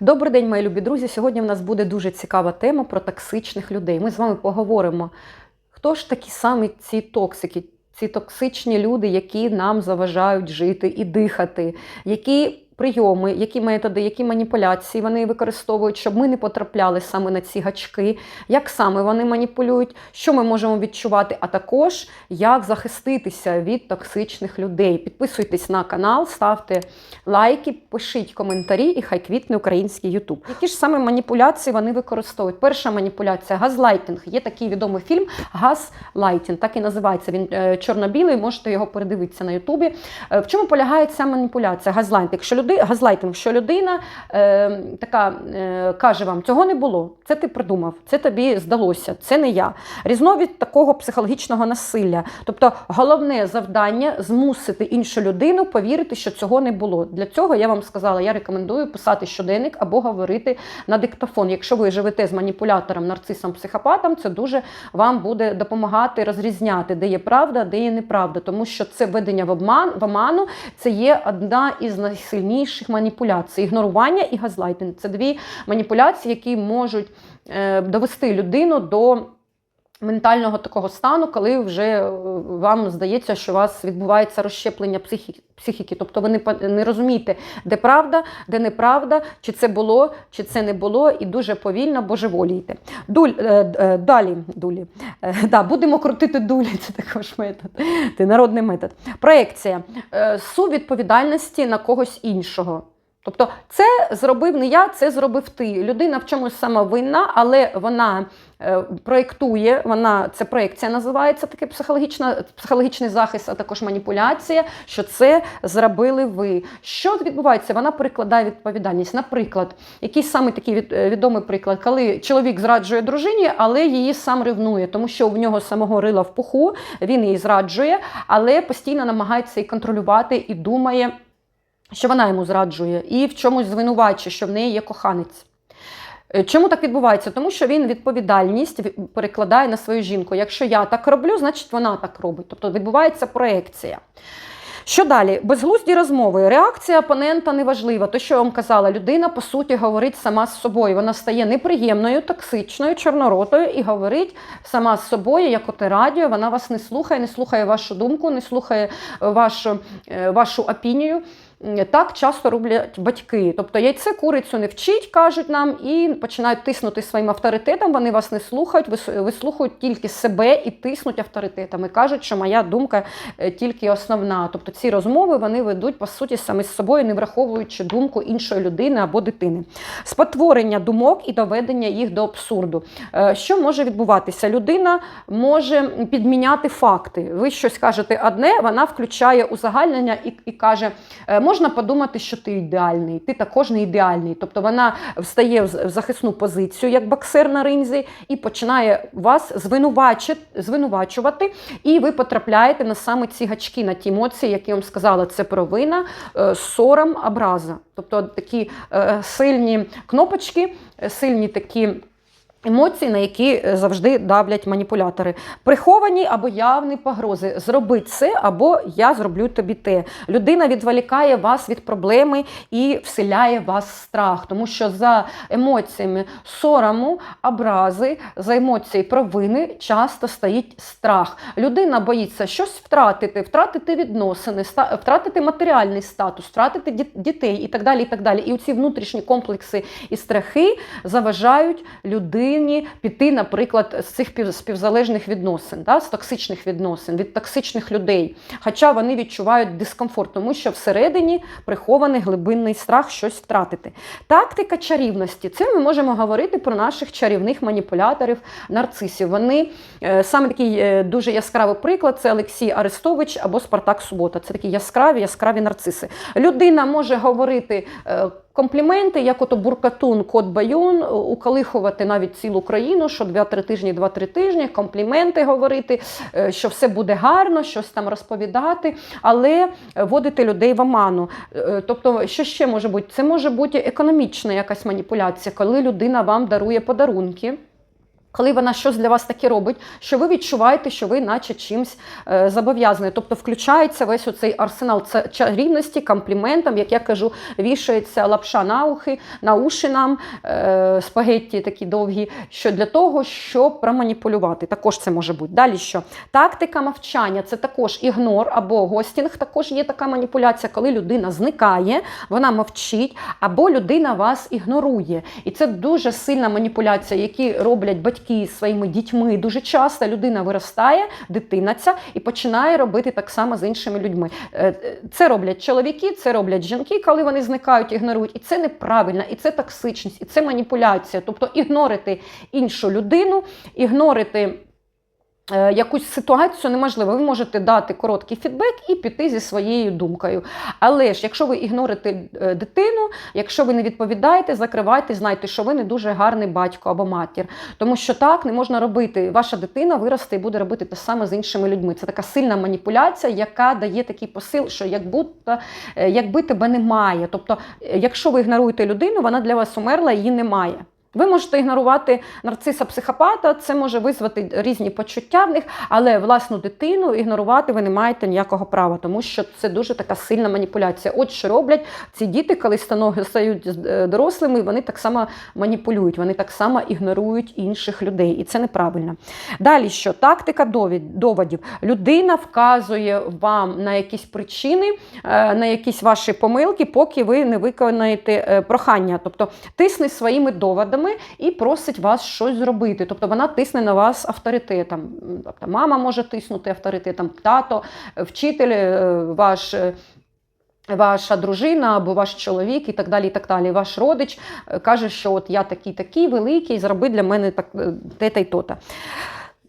Добрий день, мої любі друзі. Сьогодні в нас буде дуже цікава тема про токсичних людей. Ми з вами поговоримо, хто ж такі самі ці токсики, ці токсичні люди, які нам заважають жити і дихати, які прийоми, які методи, які маніпуляції вони використовують, щоб ми не потрапляли саме на ці гачки, як саме вони маніпулюють, що ми можемо відчувати, а також як захиститися від токсичних людей. Підписуйтесь на канал, ставте лайки, пишіть коментарі і хай квітне український Ютуб. Які ж саме маніпуляції вони використовують? Перша маніпуляція газлайтинг. Є такий відомий фільм Газлайтинг, так і називається. Він е, чорно-білий, можете його передивитися на Ютубі. Е, В чому полягає ця маніпуляція? Газлайтинг. Якщо люди, газлайтинг, що людина е, така е, каже вам, цього не було, це ти придумав, це тобі здалося, це не я. Різновид такого психологічного насилля. Тобто головне завдання змусити іншу людину повірити, що цього не було. Для цього я вам сказала, я рекомендую писати щоденник або говорити на диктофон. Якщо ви живете з маніпулятором, нарцисом, психопатом, це дуже вам буде допомагати розрізняти, де є правда, де є неправда. Тому що це введення в обман в оману, це є одна із найсильніших маніпуляцій. Ігнорування і газлайтинг це дві маніпуляції, які можуть е, довести людину до. Ментального такого стану, коли вже е, вам здається, що у вас відбувається розщеплення психіки, психіки. тобто ви не, не розумієте, де правда, де неправда, чи це було, чи це не було, і дуже повільно божеволієте. Дуль, е, е, далі, дулі. Да, будемо крутити дулі, це також метод. Це народний метод. Проекція. Е, сум відповідальності на когось іншого. Тобто, це зробив не я, це зробив ти. Людина в чомусь самовинна, але вона е, проєктує, вона це проєкція називається таке психологічна, психологічний захист, а також маніпуляція, що це зробили ви. Що відбувається? Вона перекладає відповідальність. Наприклад, якийсь самий такий від- е, відомий приклад, коли чоловік зраджує дружині, але її сам ревнує, тому що в нього самого рила в пуху, він її зраджує, але постійно намагається її контролювати і думає що вона йому зраджує, і в чомусь звинувачує, що в неї є коханець. Е, Чому так відбувається? Тому що він відповідальність перекладає на свою жінку. Якщо я так роблю, значить вона так робить. Тобто відбувається проекція. Що далі? Безглузді розмови. Реакція опонента неважлива. То, що я вам казала, людина по суті говорить сама з собою. Вона стає неприємною, токсичною, чорноротою і говорить сама з собою, як оте радіо. Вона вас не слухає, не слухає вашу думку, не слухає е, вашу, е, вашу опінію. Так часто роблять батьки. Тобто яйце курицю не вчить, кажуть нам, і починають тиснути своїм авторитетом. Вони вас не слухають, вис- вислухають тільки себе і тиснуть авторитетами. Кажуть, що моя думка е, тільки основна. Тобто ці розмови вони ведуть по суті самі з собою, не враховуючи думку іншої людини або дитини. Спотворення думок і доведення їх до абсурду. Е, Що може відбуватися? Людина може підміняти факти. Ви щось кажете одне, вона включає узагальнення і, і каже: «Е, можна подумати, що ти ідеальний, ти також не ідеальний. Тобто вона встає в захисну позицію, як боксер на ринзі, і починає вас звинувачувати, і ви потрапляєте на саме ці гачки, на ті емоції, які я вам сказала, це провина, е, сором, образа. Тобто такі е, сильні кнопочки, е, сильні такі. Емоції, на які е, завжди давлять маніпулятори. Приховані або явні погрози. Зроби це, або я зроблю тобі те. Людина відволікає вас від проблеми і вселяє вас страх, тому що за емоціями сорому, образи, за емоції провини часто стоїть страх. Людина боїться щось втратити, втратити відносини, втратити матеріальний статус, втратити дітей і так далі. І так далі. І ці внутрішні комплекси і страхи заважають людині піти, наприклад, з цих співзалежних відносин, да, з токсичних відносин, від токсичних людей. Хоча вони відчувають дискомфорт, тому що всередині прихований глибинний страх щось втратити. Тактика чарівності. Це ми можемо говорити про наших чарівних маніпуляторів, нарцисів. Вони е, саме такий е, дуже яскравий приклад це Олексій Арестович або Спартак Субота. Це такі яскраві, яскраві нарциси. Людина може говорити. Е, Компліменти, як ото буркатун, кот байон, укалихувати навіть цілу країну, що 2-3 тижні, 2-3 тижні, компліменти говорити, е, що все буде гарно, щось там розповідати, але вводити людей в оману. Е, Тобто, що ще може бути? Це може бути економічна якась маніпуляція, коли людина вам дарує подарунки. Коли вона щось для вас таке робить, що ви відчуваєте, що ви наче чимось е, зобов'язані. Тобто включається весь оцей арсенал це чарівності, компліментам, як я кажу, вішається лапша на ухи, на уші нам, е, спагетті такі довгі, що для того, щоб проманіпулювати. Також це може бути. Далі що? Тактика мовчання це також ігнор або гостінг, також є така маніпуляція, коли людина зникає, вона мовчить, або людина вас ігнорує. І це дуже сильна маніпуляція, які роблять батьки з своїми дітьми. Дуже часто людина виростає, дитина ця, і починає робити так само з іншими людьми. Е, Це роблять чоловіки, це роблять жінки, коли вони зникають, ігнорують. І це неправильно, і це токсичність, і це маніпуляція. Тобто ігнорити іншу людину, ігнорити. Е, Якусь ситуацію неможливо, ви можете дати короткий фідбек і піти зі своєю думкою. Але ж, якщо ви ігнорите е, дитину, якщо ви не відповідаєте, закривайте, знайте, що ви не дуже гарний батько або матір. Тому що так не можна робити. Ваша дитина виросте і буде робити те саме з іншими людьми. Це така сильна маніпуляція, яка дає такий посил, що як будто, е, якби тебе немає. Тобто, якщо ви ігноруєте людину, вона для вас умерла, її немає. Ви можете ігнорувати нарциса психопата, це може визвати різні почуття в них, але власну дитину ігнорувати ви не маєте ніякого права, тому що це дуже така сильна маніпуляція. От що роблять ці діти, коли стають е, дорослими, вони так само маніпулюють, вони так само ігнорують інших людей, і це неправильно. Далі що? Тактика доводів. Людина вказує вам на якісь причини, е, на якісь ваші помилки, поки ви не виконаєте е, прохання. Тобто тисне своїми доводами і просить вас щось зробити. Тобто вона тисне на вас авторитетом. Тобто мама може тиснути авторитетом, тато, вчитель, е, ваш. е, Ваша дружина або ваш чоловік і так далі. і так далі. Ваш родич е, каже, що от я такий такий великий, зроби для мене так, те-та й то-та.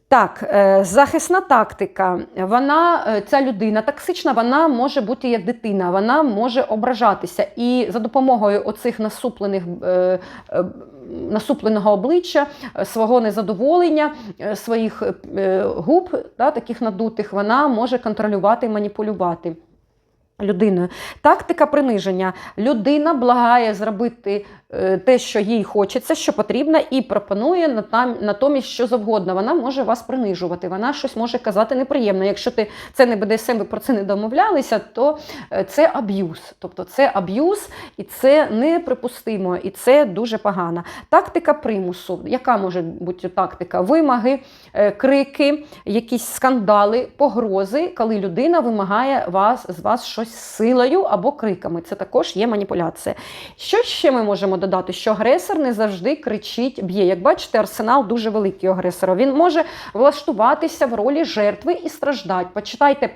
Так, захисна тактика. Вона, ця людина токсична, вона може бути як дитина, вона може ображатися. І за допомогою оцих насуплених. Насупленого обличчя, е, свого незадоволення, е, своїх е, губ, да, таких надутих, вона може контролювати і маніпулювати людиною. Тактика приниження. Людина благає зробити те, що їй хочеться, що потрібно, і пропонує натомість що завгодно. Вона може вас принижувати, вона щось може казати неприємне. Якщо ти це не БДСМ, ви про це не домовлялися, то е, це аб'юз. Тобто це аб'юз, і це неприпустимо, і це дуже погано. Тактика примусу. Яка може бути тактика? Вимоги, е, крики, якісь скандали, погрози, коли людина вимагає вас з вас щось силою або криками. Це також є маніпуляція. Що ще ми можемо додати? Що агресор не завжди кричить, б'є. Як бачите, арсенал дуже великий агресора. Він може влаштуватися в ролі жертви і страждати. Почитайте,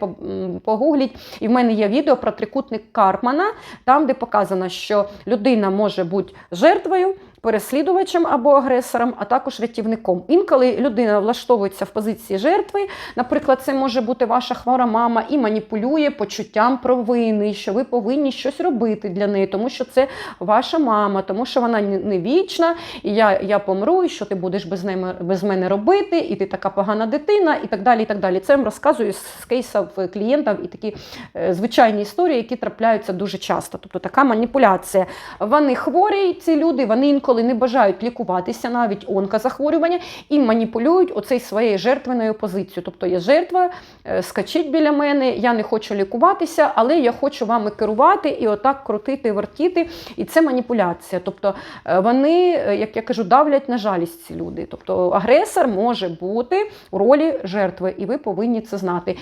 погугліть, і в мене є відео про трикутник Карпмана, там, де показано, що людина може бути жертвою. Переслідувачем або агресором, а також рятівником. Інколи людина влаштовується в позиції жертви, наприклад, це може бути ваша хвора мама, і маніпулює почуттям провини, що ви повинні щось робити для неї, тому що це ваша мама, тому що вона не вічна, і я, я помру, і що ти будеш без, неї, без мене робити, і ти така погана дитина, і так далі. і так далі. Це я вам розказую з кейсів клієнтів і такі е, звичайні історії, які трапляються дуже часто. Тобто така маніпуляція. Вони хворі, ці люди, вони інколи не бажають лікуватися, навіть онкозахворювання, і маніпулюють оцей своєю жертвеною позицією. Тобто є жертва, е, скачіть біля мене, я не хочу лікуватися, але я хочу вами керувати і отак крутити, вертіти. І це маніпуляція. Тобто е, вони, е, як я кажу, давлять на жалість ці люди. Тобто агресор може бути у ролі жертви, і ви повинні це знати.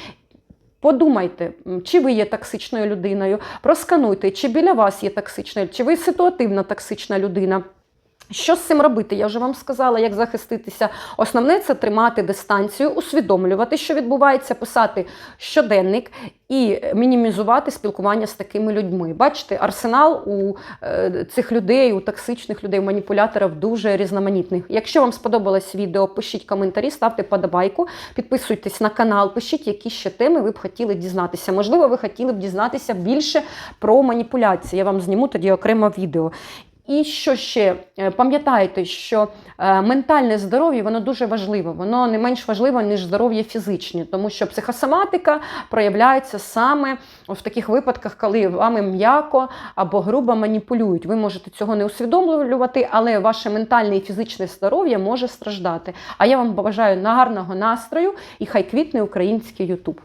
Подумайте, чи ви є токсичною людиною, проскануйте, чи біля вас є токсична, чи ви ситуативна токсична людина. Що з цим робити? Я вже вам сказала, як захиститися. Основне це тримати дистанцію, усвідомлювати, що відбувається, писати щоденник і мінімізувати спілкування з такими людьми. Бачите, арсенал у е, цих людей, у токсичних людей, у маніпуляторів дуже різноманітний. Якщо вам сподобалось відео, пишіть коментарі, ставте подобайку, підписуйтесь на канал, пишіть, які ще теми ви б хотіли дізнатися. Можливо, ви хотіли б дізнатися більше про маніпуляції. Я вам зніму тоді окремо відео. І що ще Е, пам'ятайте, що е, ментальне здоров'я воно дуже важливе, воно не менш важливе, ніж здоров'я фізичне, тому що психосоматика проявляється саме в таких випадках, коли вами м'яко або грубо маніпулюють. Ви можете цього не усвідомлювати, але ваше ментальне і фізичне здоров'я може страждати. А я вам бажаю гарного настрою і хай квітне український Ютуб.